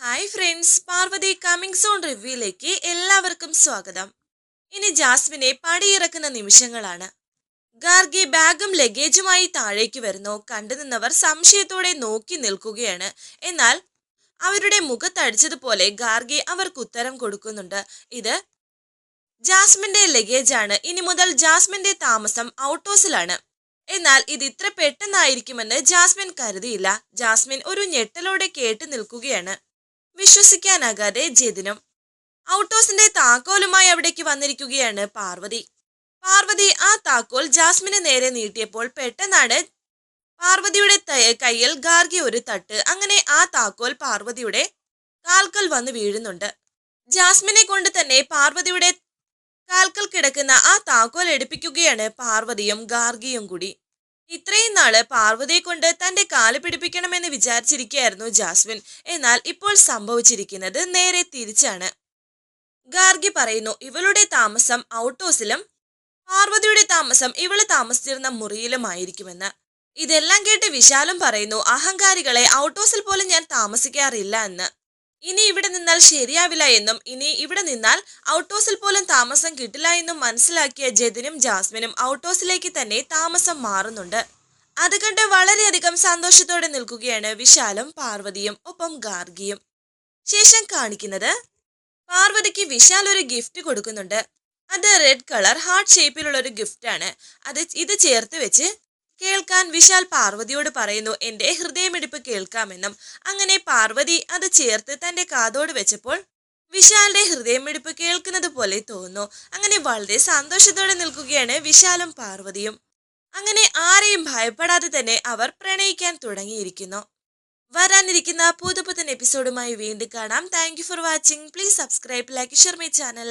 Hi friends Parvathy coming soon റിവ്യൂയിലേക്ക് എല്ലാവർക്കും സ്വാഗതം. ഇനി ജാസ്മിനെ പടിയിറക്കുന്ന നിമിഷങ്ങളാണ്. ഗാർഗി ബാഗും ലഗേജുമായി താഴേക്ക് വരുന്നു. കണ്ടുനിന്നവർ സംശയത്തോടെ നോക്കി നിൽക്കുകയാണ്. എന്നാൽ അവരുടെ മുഖത്തടിച്ചതുപോലെ ഗാർഗി അവർക്ക് ഉത്തരം കൊടുക്കുന്നുണ്ട്. ഇത് ജാസ്മിന്റെ ലഗേജാണ്. ഇനി മുതൽ ജാസ്മിന്റെ താമസം ഔട്ടോസിലാണ്. എന്നാൽ ഇത് ഇത്ര പെട്ടെന്നായിരിക്കുമെന്ന് ജാസ്മിൻ കരുതിയില്ല. ജാസ്മിൻ ഒരു ഞെട്ടലോടെ കേട്ട് നിൽക്കുകയാണ്. വിശ്വസിക്കാനാകാതെ ജതിനും ഔട്ടോസിന്റെ താക്കോലുമായി അവിടേക്ക് വന്നിരിക്കുകയാണ് പാർവതി. പാർവതി ആ താക്കോൽ ജാസ്മിന് നേരെ നീട്ടിയപ്പോൾ പെട്ടെന്നാണ് പാർവതിയുടെ കയ്യിൽ ഗാർഗി ഒരു തട്ട്. അങ്ങനെ ആ താക്കോൽ പാർവതിയുടെ കാൽക്കൽ വന്ന് വീഴുന്നുണ്ട്. ജാസ്മിനെ കൊണ്ട് തന്നെ പാർവതിയുടെ കാൽക്കൽ കിടക്കുന്ന ആ താക്കോൽ എടുപ്പിക്കുകയാണ് പാർവതിയും ഗാർഗിയും കൂടി. ഇത്രയും നാൾ പാർവതിയെ കൊണ്ട് തന്റെ കാൽ പിടിപ്പിക്കണമെന്ന് വിചാരിച്ചിരിക്കുകയായിരുന്നു ജാസ്മിൻ. എന്നാൽ ഇപ്പോൾ സംഭവിച്ചിരിക്കുന്നത് നേരെ തിരിച്ചാണ്. ഗാർഗി പറയുന്നു ഇവളുടെ താമസം ഔട്ടോസിലും പാർവതിയുടെ താമസം ഇവൾ താമസിച്ചിരുന്ന മുറിയിലുമായിരിക്കുമെന്ന്. ഇതെല്ലാം കേട്ട് വിശാലും പറയുന്നു അഹങ്കാരികളെ ഔട്ടോസിൽ പോലും ഞാൻ താമസിക്കാറില്ല എന്ന്. ഇനി ഇവിടെ നിന്നാൽ ശരിയാവില്ല എന്നും ഇനി ഇവിടെ നിന്നാൽ ഔട്ട് ഹൗസിൽ പോലും താമസം കിട്ടില്ല എന്നും മനസ്സിലാക്കിയ ജതിനും ജാസ്മിനും ഔട്ട് ഹൗസിലേക്ക് തന്നെ താമസം മാറുന്നുണ്ട്. അത് കണ്ട് വളരെയധികം സന്തോഷത്തോടെ നിൽക്കുകയാണ് വിശാലും പാർവതിയും ഒപ്പം ഗാർഗിയും. ശേഷം കാണിക്കുന്നത് പാർവതിക്ക് വിശാൽ ഒരു ഗിഫ്റ്റ് കൊടുക്കുന്നുണ്ട്. അത് റെഡ് കളർ ഹാർട്ട് ഷേപ്പിലുള്ള ഒരു ഗിഫ്റ്റ് ആണ്. അത് ഇത് ചേർത്ത് വെച്ച് കേൾക്കാൻ വിശാൽ പാർവതിയോട് പറയുന്നു എന്റെ ഹൃദയമിടിപ്പ് കേൾക്കാമെന്നും. അങ്ങനെ പാർവതി അത് ചേർത്ത് തന്റെ കാതോട് വെച്ചപ്പോൾ വിശാലിന്റെ ഹൃദയമിടിപ്പ് കേൾക്കുന്നത് പോലെ തോന്നുന്നു. അങ്ങനെ വളരെ സന്തോഷത്തോടെ നിൽക്കുകയാണ് വിശാലും പാർവതിയും. അങ്ങനെ ആരെയും ഭയപ്പെടാതെ തന്നെ അവർ പ്രണയിക്കാൻ തുടങ്ങിയിരിക്കുന്നു. വരാനിരിക്കുന്ന പുതുപുത്തൻ എപ്പിസോഡുമായി വീണ്ടും കാണാം. Thank for watching please subscribe like share my channel